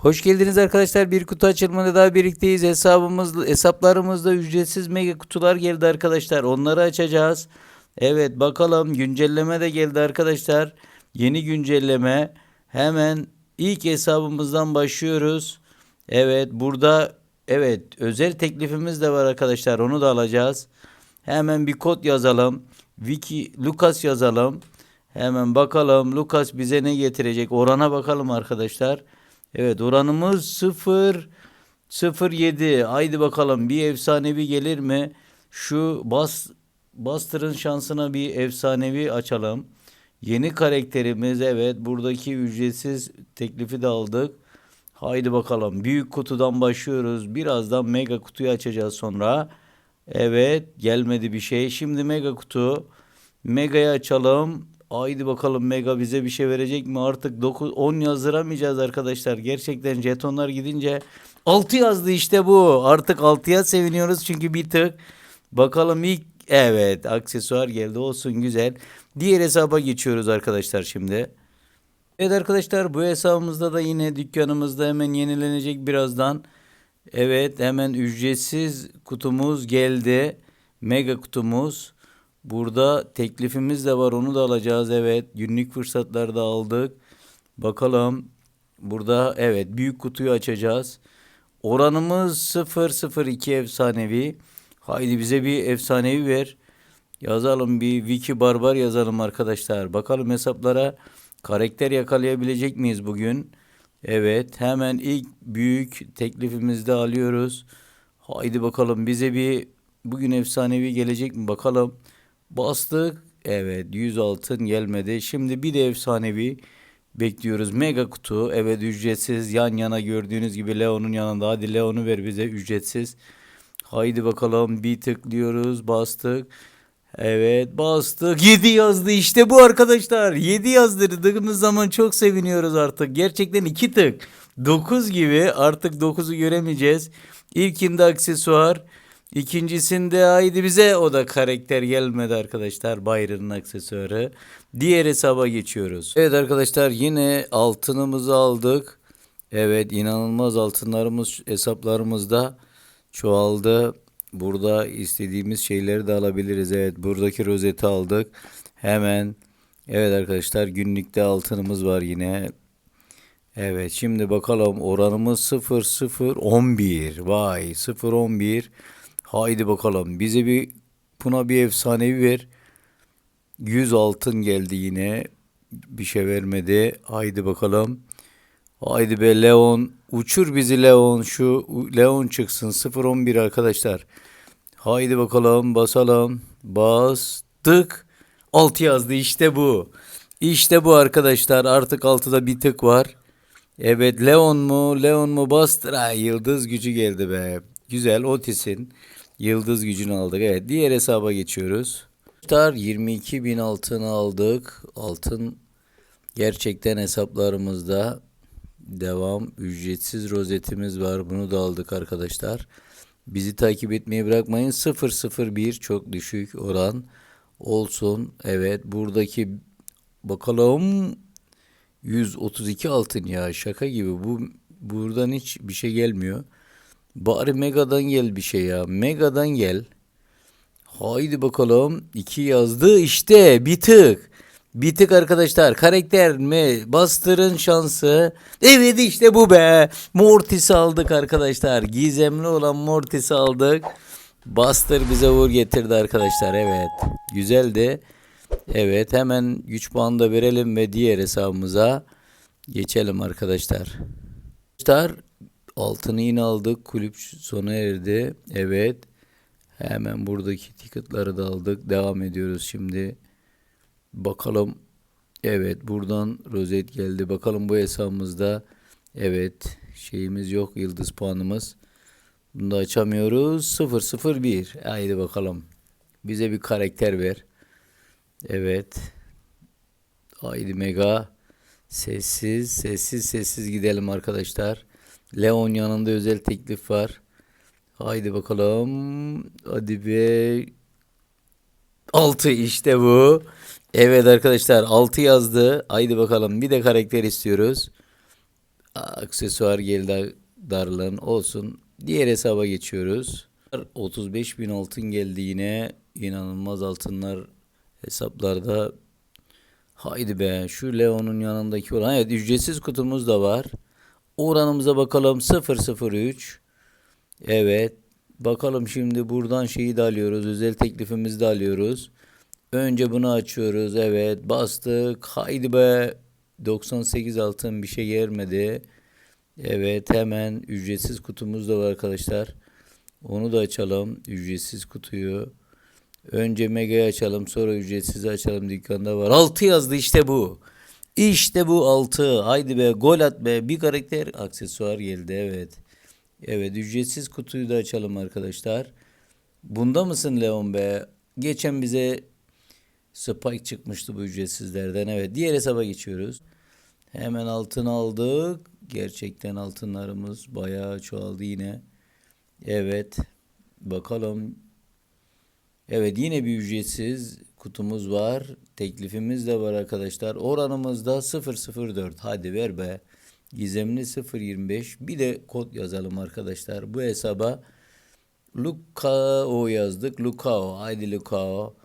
Hoş geldiniz arkadaşlar. Bir kutu açılımında daha birlikteyiz. Hesabımız, hesaplarımızda ücretsiz mega kutular geldi arkadaşlar. Onları açacağız. Evet bakalım güncelleme de geldi arkadaşlar. Yeni güncelleme. Hemen ilk hesabımızdan başlıyoruz. Evet burada evet özel teklifimiz de var arkadaşlar. Onu da alacağız. Hemen bir kod yazalım. Wiki Lucas yazalım. Hemen bakalım Lucas bize ne getirecek? Orana bakalım arkadaşlar. Evet oranımız 0 07. Haydi bakalım bir efsanevi gelir mi? Şu bas Buster'ın şansına bir efsanevi açalım. Yeni karakterimiz evet buradaki ücretsiz teklifi de aldık. Haydi bakalım büyük kutudan başlıyoruz. Birazdan mega kutuyu açacağız sonra. Evet gelmedi bir şey. Şimdi mega kutu. Mega'yı açalım. Haydi bakalım Mega bize bir şey verecek mi? Artık 9 10 yazdıramayacağız arkadaşlar. Gerçekten jetonlar gidince 6 yazdı işte bu. Artık 6'ya seviniyoruz çünkü bir tık. Bakalım ilk evet aksesuar geldi olsun güzel. Diğer hesaba geçiyoruz arkadaşlar şimdi. Evet arkadaşlar bu hesabımızda da yine dükkanımızda hemen yenilenecek birazdan. Evet hemen ücretsiz kutumuz geldi. Mega kutumuz. Burada teklifimiz de var onu da alacağız evet. Günlük fırsatları da aldık. Bakalım burada evet büyük kutuyu açacağız. Oranımız 002 efsanevi. Haydi bize bir efsanevi ver. Yazalım bir Wiki Barbar yazalım arkadaşlar. Bakalım hesaplara karakter yakalayabilecek miyiz bugün? Evet hemen ilk büyük teklifimizde alıyoruz. Haydi bakalım bize bir bugün efsanevi gelecek mi bakalım. Bastık. Evet 100 altın gelmedi. Şimdi bir de efsanevi bekliyoruz. Mega kutu. Evet ücretsiz. Yan yana gördüğünüz gibi Leon'un yanında. Hadi Leon'u ver bize ücretsiz. Haydi bakalım bir tıklıyoruz. Bastık. Evet bastık. 7 yazdı işte bu arkadaşlar. 7 yazdırdığımız zaman çok seviniyoruz artık. Gerçekten 2 tık. 9 gibi artık 9'u göremeyeceğiz. İlkinde aksesuar. İkincisinde haydi bize o da karakter gelmedi arkadaşlar. Byron'ın aksesuarı. Diğer hesaba geçiyoruz. Evet arkadaşlar yine altınımızı aldık. Evet inanılmaz altınlarımız hesaplarımızda çoğaldı. Burada istediğimiz şeyleri de alabiliriz. Evet buradaki rozeti aldık. Hemen evet arkadaşlar günlükte altınımız var yine. Evet şimdi bakalım oranımız 0 0 11. Vay 0 11. Haydi bakalım bize bir buna bir efsanevi ver. 100 altın geldi yine. Bir şey vermedi. Haydi bakalım. Haydi be Leon. Uçur bizi Leon. Şu Leon çıksın. 0-11 arkadaşlar. Haydi bakalım basalım. Bastık. 6 yazdı işte bu. İşte bu arkadaşlar. Artık 6'da bir tık var. Evet Leon mu? Leon mu bastır? Ha, yıldız gücü geldi be. Güzel Otis'in yıldız gücünü aldık. Evet diğer hesaba geçiyoruz. Star 22 bin altın aldık. Altın gerçekten hesaplarımızda devam. Ücretsiz rozetimiz var. Bunu da aldık arkadaşlar. Bizi takip etmeyi bırakmayın. 001 çok düşük oran olsun. Evet buradaki bakalım 132 altın ya şaka gibi bu buradan hiç bir şey gelmiyor. Bari Mega'dan gel bir şey ya. Mega'dan gel. Haydi bakalım. 2 yazdı işte bir tık. Bir tık arkadaşlar karakter mi? Bastırın şansı. Evet işte bu be. Mortis aldık arkadaşlar. Gizemli olan Mortis aldık. Bastır bize vur getirdi arkadaşlar. Evet. Güzeldi. Evet hemen güç puanı da verelim ve diğer hesabımıza geçelim arkadaşlar. Arkadaşlar altını yine aldık. Kulüp sona erdi. Evet. Hemen buradaki ticketları da aldık. Devam ediyoruz şimdi. Bakalım. Evet buradan rozet geldi. Bakalım bu hesabımızda. Evet şeyimiz yok. Yıldız puanımız. Bunu da açamıyoruz. 001. Haydi bakalım. Bize bir karakter ver. Evet. Haydi mega. Sessiz, sessiz, sessiz gidelim arkadaşlar. Leon yanında özel teklif var. Haydi bakalım. Hadi be. 6 işte bu. Evet arkadaşlar 6 yazdı. Haydi bakalım bir de karakter istiyoruz. Aksesuar geldi darlığın olsun. Diğer hesaba geçiyoruz. 35 bin altın geldi yine. İnanılmaz altınlar hesaplarda. Haydi be şu Leon'un yanındaki olan. Evet ücretsiz kutumuz da var. Oranımıza bakalım 003. Evet. Bakalım şimdi buradan şeyi de alıyoruz. Özel teklifimizi de alıyoruz. Önce bunu açıyoruz. Evet bastık. Haydi be. 98 altın bir şey gelmedi. Evet hemen ücretsiz kutumuz da var arkadaşlar. Onu da açalım. Ücretsiz kutuyu. Önce Mega'yı açalım sonra ücretsiz açalım dükkanda var. 6 yazdı işte bu. İşte bu 6. Haydi be gol at be. Bir karakter aksesuar geldi evet. Evet ücretsiz kutuyu da açalım arkadaşlar. Bunda mısın Leon be? Geçen bize Spike çıkmıştı bu ücretsizlerden. Evet diğer hesaba geçiyoruz. Hemen altın aldık. Gerçekten altınlarımız bayağı çoğaldı yine. Evet. Bakalım. Evet yine bir ücretsiz kutumuz var. Teklifimiz de var arkadaşlar. Oranımız da 004. Hadi ver be. Gizemli 025. Bir de kod yazalım arkadaşlar. Bu hesaba Lukao yazdık. Lukao. Haydi Lukao.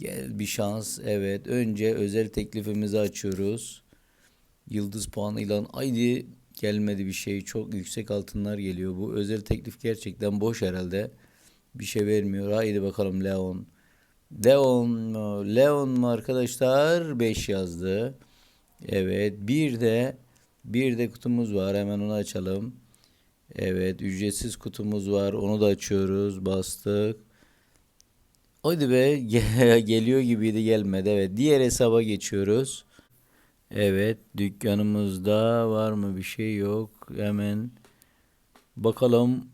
Gel bir şans. Evet. Önce özel teklifimizi açıyoruz. Yıldız puanıyla haydi gelmedi bir şey. Çok yüksek altınlar geliyor. Bu özel teklif gerçekten boş herhalde. Bir şey vermiyor. Haydi bakalım Leon. Leon mu? Leon mu arkadaşlar? 5 yazdı. Evet. Bir de bir de kutumuz var. Hemen onu açalım. Evet. Ücretsiz kutumuz var. Onu da açıyoruz. Bastık. Hadi be. Geliyor gibiydi gelmedi. Evet. Diğer hesaba geçiyoruz. Evet. Dükkanımızda var mı bir şey yok. Hemen bakalım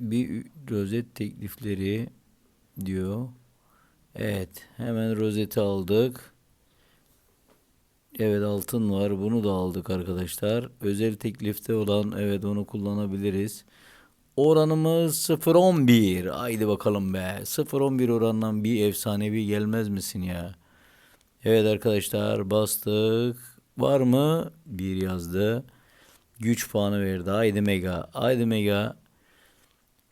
bir rozet teklifleri diyor. Evet. Hemen rozeti aldık. Evet altın var. Bunu da aldık arkadaşlar. Özel teklifte olan evet onu kullanabiliriz. Oranımız 0.11. Haydi bakalım be. 0.11 orandan bir efsanevi gelmez misin ya? Evet arkadaşlar bastık. Var mı? Bir yazdı. Güç puanı verdi. Haydi mega. Haydi mega.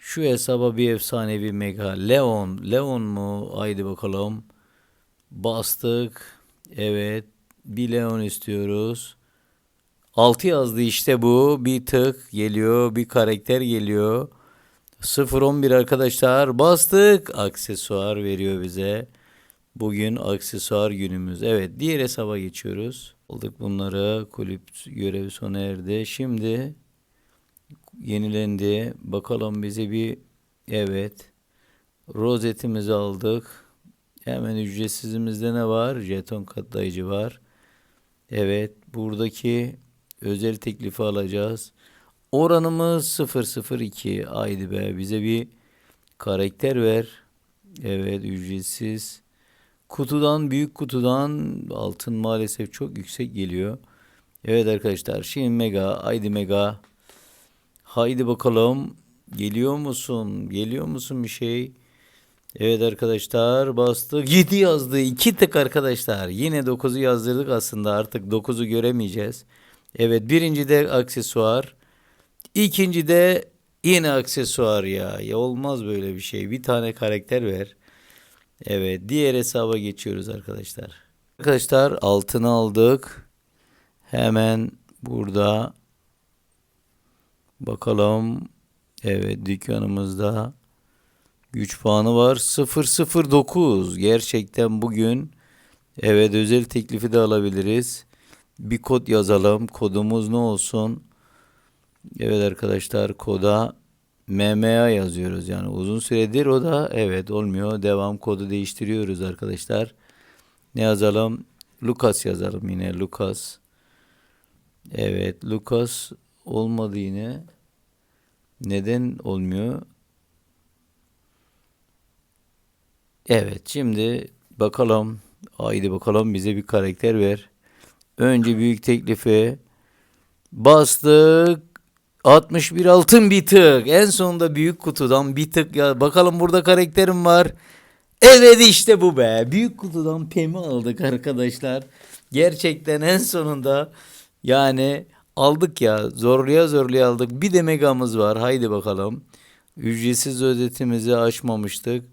Şu hesaba bir efsanevi mega. Leon. Leon mu? Haydi bakalım. Bastık. Evet. Bir Leon istiyoruz. 6 yazdı işte bu. Bir tık geliyor. Bir karakter geliyor. 0-11 arkadaşlar. Bastık. Aksesuar veriyor bize. Bugün aksesuar günümüz. Evet diğer hesaba geçiyoruz. Aldık bunları. Kulüp görevi sona erdi. Şimdi yenilendi. Bakalım bize bir evet. Rozetimizi aldık. Hemen ücretsizimizde ne var? Jeton katlayıcı var. Evet buradaki özel teklifi alacağız. Oranımız 002. Haydi be bize bir karakter ver. Evet ücretsiz. Kutudan büyük kutudan altın maalesef çok yüksek geliyor. Evet arkadaşlar şimdi mega haydi mega. Haydi bakalım geliyor musun? Geliyor musun bir şey? Evet arkadaşlar bastık. 7 yazdı. 2 tık arkadaşlar. Yine 9'u yazdırdık aslında. Artık 9'u göremeyeceğiz. Evet birinci de aksesuar. İkinci de yine aksesuar ya. Ya olmaz böyle bir şey. Bir tane karakter ver. Evet diğer hesaba geçiyoruz arkadaşlar. Arkadaşlar altını aldık. Hemen burada bakalım. Evet dükkanımızda güç puanı var. 009. Gerçekten bugün evet özel teklifi de alabiliriz. Bir kod yazalım. Kodumuz ne olsun? Evet arkadaşlar koda MMA yazıyoruz yani uzun süredir o da evet olmuyor. Devam kodu değiştiriyoruz arkadaşlar. Ne yazalım? Lucas yazalım yine Lucas. Evet Lucas olmadı yine. Neden olmuyor? Evet şimdi bakalım. Haydi bakalım bize bir karakter ver. Önce büyük teklifi bastık. 61 altın bir tık. En sonunda büyük kutudan bir tık ya. Bakalım burada karakterim var. Evet işte bu be. Büyük kutudan Pem'i aldık arkadaşlar. Gerçekten en sonunda yani Aldık ya. Zorluya zorluya aldık. Bir de megamız var. Haydi bakalım. Ücretsiz ödetimizi aşmamıştık.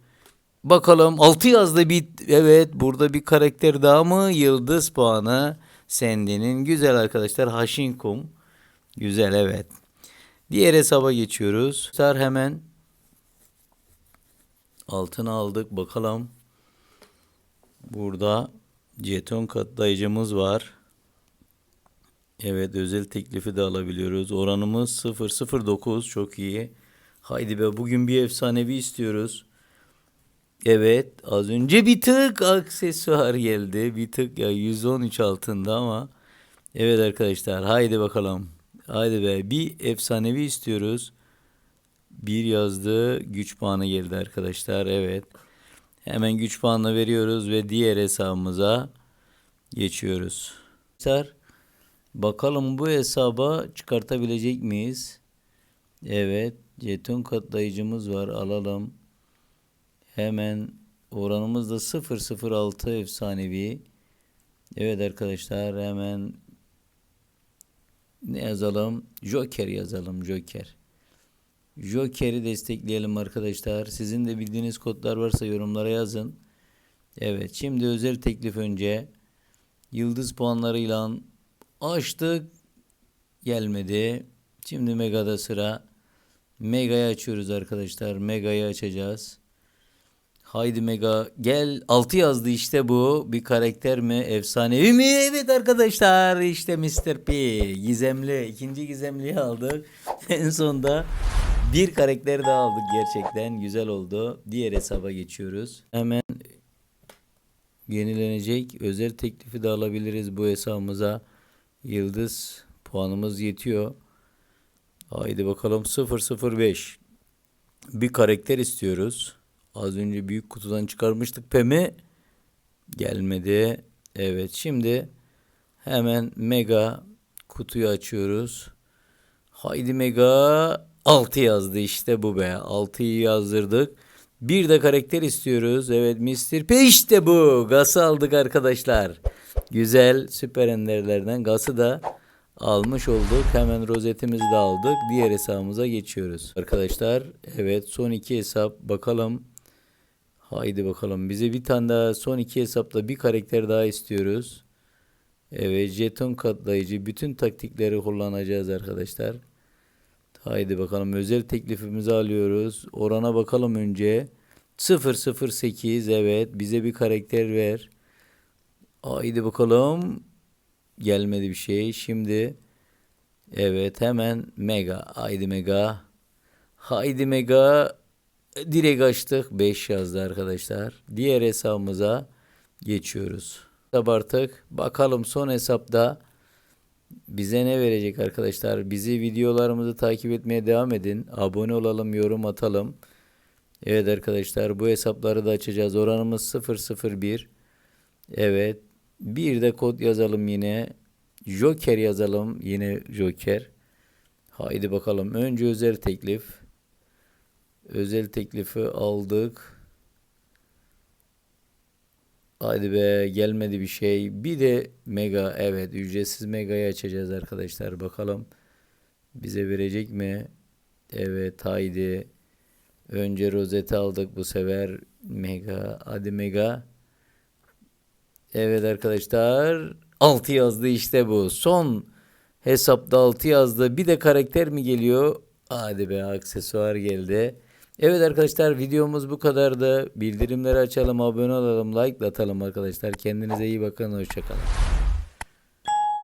Bakalım 6 yazdı bir evet burada bir karakter daha mı? Yıldız puanı Sandy'nin. Güzel arkadaşlar. Haşinkum. Güzel evet. Diğer hesaba geçiyoruz. Sar hemen altına aldık. Bakalım. Burada jeton katlayıcımız var. Evet özel teklifi de alabiliyoruz. Oranımız 009 çok iyi. Haydi be bugün bir efsanevi istiyoruz. Evet az önce bir tık aksesuar geldi. Bir tık ya 113 altında ama. Evet arkadaşlar haydi bakalım. Haydi be bir efsanevi istiyoruz. Bir yazdı güç puanı geldi arkadaşlar. Evet. Hemen güç puanını veriyoruz ve diğer hesabımıza geçiyoruz. Arkadaşlar bakalım bu hesaba çıkartabilecek miyiz? Evet. Jeton katlayıcımız var. Alalım. Hemen oranımız da 006 efsanevi. Evet arkadaşlar hemen ne yazalım? Joker yazalım. Joker. Joker'i destekleyelim arkadaşlar. Sizin de bildiğiniz kodlar varsa yorumlara yazın. Evet şimdi özel teklif önce yıldız puanlarıyla açtık. Gelmedi. Şimdi Mega'da sıra. Mega'yı açıyoruz arkadaşlar. Mega'yı açacağız. Haydi Mega gel 6 yazdı işte bu bir karakter mi efsanevi mi evet arkadaşlar işte Mr. P gizemli ikinci gizemliyi aldık en sonda bir karakter daha aldık gerçekten güzel oldu diğer hesaba geçiyoruz hemen yenilenecek özel teklifi de alabiliriz bu hesabımıza yıldız puanımız yetiyor haydi bakalım 005 bir karakter istiyoruz Az önce büyük kutudan çıkarmıştık Pem'i. Gelmedi. Evet şimdi hemen mega kutuyu açıyoruz. Haydi mega 6 yazdı işte bu be. 6'yı yazdırdık. Bir de karakter istiyoruz. Evet Mr. P işte bu. Gas'ı aldık arkadaşlar. Güzel süper enderlerden Gas'ı da almış olduk. Hemen rozetimizi de aldık. Diğer hesabımıza geçiyoruz. Arkadaşlar evet son iki hesap bakalım. Haydi bakalım. Bize bir tane daha son iki hesapta bir karakter daha istiyoruz. Evet jeton katlayıcı bütün taktikleri kullanacağız arkadaşlar. Haydi bakalım özel teklifimizi alıyoruz. Orana bakalım önce. 008 evet bize bir karakter ver. Haydi bakalım. Gelmedi bir şey. Şimdi evet hemen mega. Haydi mega. Haydi mega. Direkt açtık 5 yazdı arkadaşlar. Diğer hesabımıza geçiyoruz. Hesap bakalım son hesapta bize ne verecek arkadaşlar. Bizi videolarımızı takip etmeye devam edin. Abone olalım, yorum atalım. Evet arkadaşlar bu hesapları da açacağız. Oranımız 001. Evet. Bir de kod yazalım yine. Joker yazalım. Yine Joker. Haydi bakalım. Önce özel teklif. Özel teklifi aldık. Hadi be gelmedi bir şey. Bir de mega evet ücretsiz megayı açacağız arkadaşlar. Bakalım bize verecek mi? Evet haydi. Önce rozeti aldık bu sefer. Mega hadi mega. Evet arkadaşlar 6 yazdı işte bu. Son hesapta 6 yazdı. Bir de karakter mi geliyor? Hadi be aksesuar geldi. Evet arkadaşlar videomuz bu kadardı. Bildirimleri açalım, abone olalım, like atalım arkadaşlar. Kendinize iyi bakın, hoşçakalın.